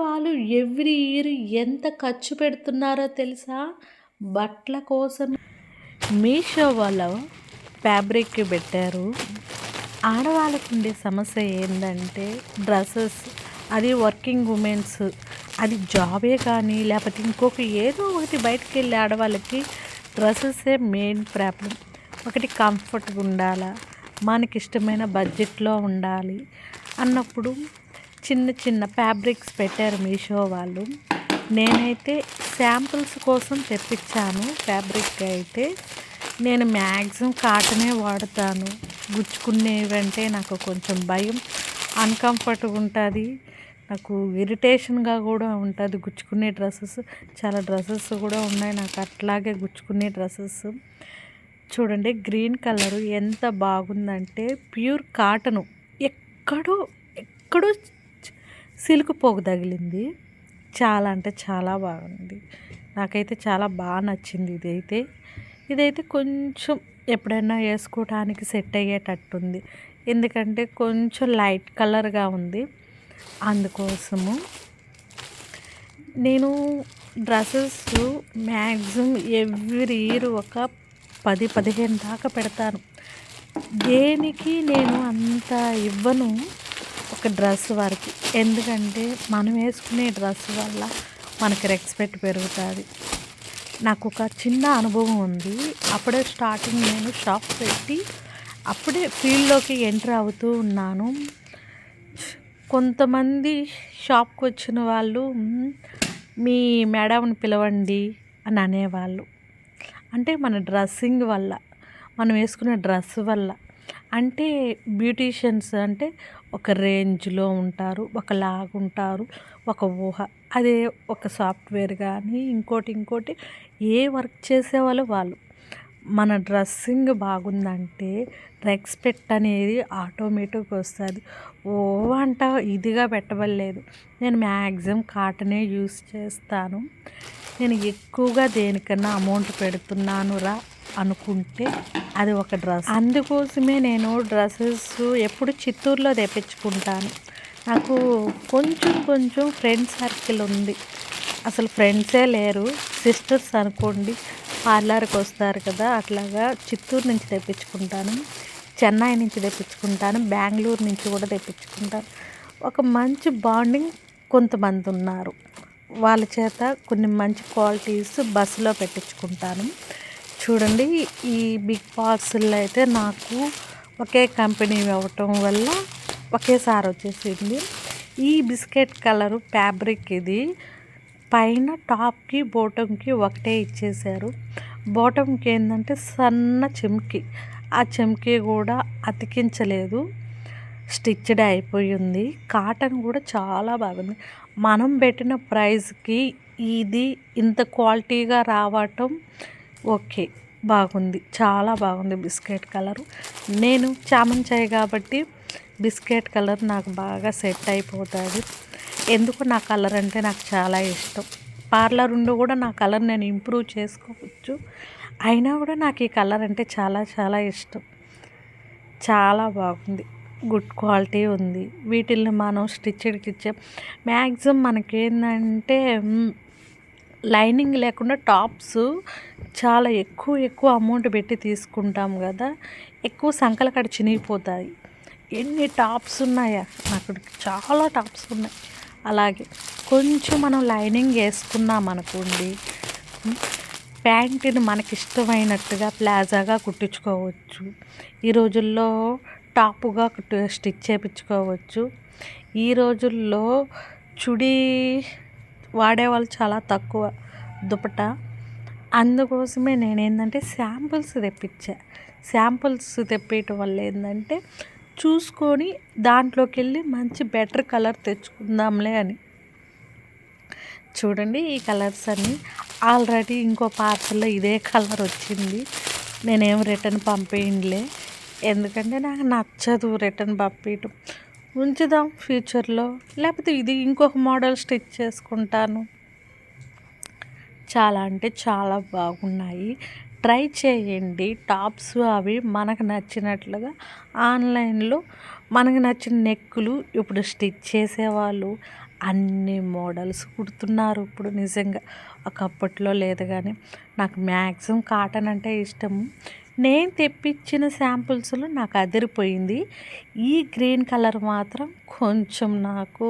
ఆడవాళ్ళు every year ఎంత ఖర్చు పెడుతున్నారో తెలుసా? బట్టల కోసం మీషో వాళ్ళ ఫ్యాబ్రిక్ పెట్టారు. ఆడవాళ్ళకు ఉండే సమస్య ఏంటంటే డ్రెస్సెస్. అది వర్కింగ్ ఉమెన్స్. అది జాబే కానీ లేకపోతే ఇంకొక ఏదో ఒకటి బయటకు వెళ్ళే ఆడవాళ్ళకి డ్రెస్సెసే మెయిన్ ప్రాబ్లం. ఒకటి కంఫర్ట్గా ఉండాలా? మనకి ఇష్టమైన బడ్జెట్లో ఉండాలి. అన్నప్పుడు చిన్న చిన్న ఫ్యాబ్రిక్స్ పెట్టారు మీషో వాళ్ళు. నేనైతే శాంపుల్స్ కోసం తెప్పించాను ఫ్యాబ్రిక్ అయితే. నేను మ్యాక్సిమం కాటనే వాడతాను. గుచ్చుకునేవంటే నాకు కొంచెం భయం అన్కంఫర్ట్గా ఉంటుంది. నాకు ఇరిటేషన్గా కూడా ఉంటుంది గుచ్చుకునే డ్రెస్సెస్. చాలా డ్రెస్సెస్ కూడా ఉన్నాయి నాకు అట్లాగే గుచ్చుకునే డ్రెస్సెస్. చూడండి గ్రీన్ కలరు ఎంత బాగుందంటే ప్యూర్ కాటను. ఎక్కడో ఎక్కడో సిల్క్ పోగు తగిలింది. చాలా అంటే చాలా బాగుంది. నాకైతే చాలా బాగా నచ్చింది ఇదైతే. ఇదైతే కొంచెం ఎప్పుడైనా వేసుకోవడానికి సెట్ అయ్యేటట్టుంది. ఎందుకంటే కొంచెం లైట్ కలర్గా ఉంది. అందుకోసము నేను డ్రెస్సెస్ మ్యాక్సిమం ఎవ్రీ ఇయర్ ఒక పది పదిహేను దాకా పెడతాను. దేనికి నేను అంత ఇవ్వను. ఒక డ్రెస్ వరకు. ఎందుకంటే మనం వేసుకునే డ్రెస్ వల్ల మనకి రెస్పెక్ట్ పెరుగుతుంది. నాకు ఒక చిన్న అనుభవం ఉంది. అప్పుడే స్టార్టింగ్ నేను షాప్ పెట్టి అప్పుడే ఫీల్డ్లోకి ఎంటర్ అవుతూ ఉన్నాను. కొంతమంది షాప్కి వచ్చిన వాళ్ళు మీ మేడంని పిలవండి అని అనేవాళ్ళు. అంటే మన డ్రెస్సింగ్ వల్ల మనం వేసుకునే డ్రెస్ వల్ల. అంటే బ్యూటీషియన్స్ అంటే ఒక రేంజ్లో ఉంటారు ఒకలాగుంటారు ఒక ఊహ. అదే ఒక సాఫ్ట్వేర్ కానీ ఇంకోటి ఇంకోటి ఏ వర్క్ చేసేవాళ్ళు వాళ్ళు. మన డ్రెస్సింగ్ బాగుందంటే రెస్పెక్ట్ అనేది ఆటోమేటిక్గా వస్తుంది. ఓ అంట ఇదిగా పెట్టవలేదు నేను మ్యాక్సిమం కాటనే యూస్ చేస్తాను. నేను ఎక్కువగా దేనికన్నా అమౌంట్ పెడుతున్నాను రా అనుకుంటే అది ఒక డ్రెస్. అందుకోసమే నేను డ్రెస్సెస్ ఎప్పుడు చిత్తూరులో తెప్పించుకుంటాను. నాకు కొంచెం కొంచెం ఫ్రెండ్ సర్కిల్ ఉంది. అసలు ఫ్రెండ్సే లేరు. సిస్టర్స్ అనుకోండి పార్లర్కి వస్తారు కదా అట్లాగా చిత్తూరు నుంచి తెప్పించుకుంటాను చెన్నై నుంచి తెప్పించుకుంటాను బెంగళూరు నుంచి కూడా తెప్పించుకుంటాను. ఒక మంచి బాండింగ్ కొంతమంది ఉన్నారు. వాళ్ళ చేత కొన్ని మంచి క్వాలిటీస్ బస్సులో పెట్టించుకుంటాను. చూడండి ఈ బిగ్ పార్సల్ అయితే నాకు ఒకే కంపెనీ అవ్వటం వల్ల ఒకేసారి వచ్చేసింది. ఈ బిస్కెట్ కలరు ఫ్యాబ్రిక్ ఇది. పైన టాప్కి బోటంకి ఒకటే ఇచ్చేసారు బోటంకి ఏంటంటే సన్న చెమ్కి. ఆ చెమ్కి కూడా అతికించలేదు. స్టిచ్డ్ అయిపోయింది కాటన్ కూడా చాలా బాగుంది. మనం పెట్టిన ప్రైస్కి ఇది ఇంత క్వాలిటీగా రావటం ఓకే బాగుంది. చాలా బాగుంది బిస్కెట్ కలరు. నేను చామన్ చాయ్ కాబట్టి బిస్కెట్ కలర్ నాకు బాగా సెట్ అయిపోతుంది. ఎందుకు నా కలర్ అంటే నాకు చాలా ఇష్టం. పార్లర్ ఉండి కూడా నా కలర్ నేను ఇంప్రూవ్ చేసుకోవచ్చు. అయినా కూడా నాకు ఈ కలర్ అంటే చాలా చాలా ఇష్టం. చాలా బాగుంది. గుడ్ క్వాలిటీ ఉంది. వీటిల్ని మనం స్టిచ్డ్కి ఇచ్చే మ్యాక్సిమం మనకేంటంటే లైనింగ్ లేకుండా టాప్స్ చాలా ఎక్కువ ఎక్కువ అమౌంట్ పెట్టి తీసుకుంటాం కదా. ఎక్కువ సంకల కాడ చినిగిపోతాయి. ఎన్ని టాప్స్ ఉన్నాయా? నాకు చాలా టాప్స్ ఉన్నాయి. అలాగే కొంచెం మనం లైనింగ్ వేసుకున్నాం అనుకోండి ప్యాంటుని మనకి ఇష్టమైనట్టుగా ప్లాజాగా కుట్టించుకోవచ్చు. ఈ రోజుల్లో టాపుగా స్టిచ్ చేయించుకోవచ్చు. ఈ రోజుల్లో చుడీ వాడేవాళ్ళు చాలా తక్కువ దుపట అందుకోసమే నేను ఏంటంటే శాంపుల్స్ తెప్పించా. శాంపుల్స్ తెప్పేయటం వల్ల ఏంటంటే చూసుకొని దాంట్లోకి వెళ్ళి మంచి బెటర్ కలర్ తెచ్చుకుందాంలే అని. చూడండి ఈ కలర్స్ అన్నీ. ఆల్రెడీ ఇంకో పార్సల్లో ఇదే కలర్ వచ్చింది. నేనేం రిటర్న్ పంపేయండిలే ఎందుకంటే నాకు నచ్చదు రిటర్న్ పంపించడం ఉంచుదాం ఫ్యూచర్లో. లేకపోతే ఇది ఇంకొక మోడల్ స్టిచ్ చేసుకుంటాను. చాలా అంటే చాలా బాగున్నాయి. ట్రై చేయండి. టాప్స్ అవి మనకు నచ్చినట్లుగా ఆన్లైన్లో మనకు నచ్చిన నెక్కులు ఇప్పుడు స్టిచ్ చేసేవాళ్ళు అన్ని మోడల్స్ కుడుతున్నారు. ఇప్పుడు నిజంగా ఒకప్పట్లో లేదు కానీ నాకు మ్యాక్సిమం కాటన్ అంటే ఇష్టము. నేను తెప్పించిన శాంపుల్స్లో నాకు అదిరిపోయింది. ఈ గ్రీన్ కలర్ మాత్రం కొంచెం నాకు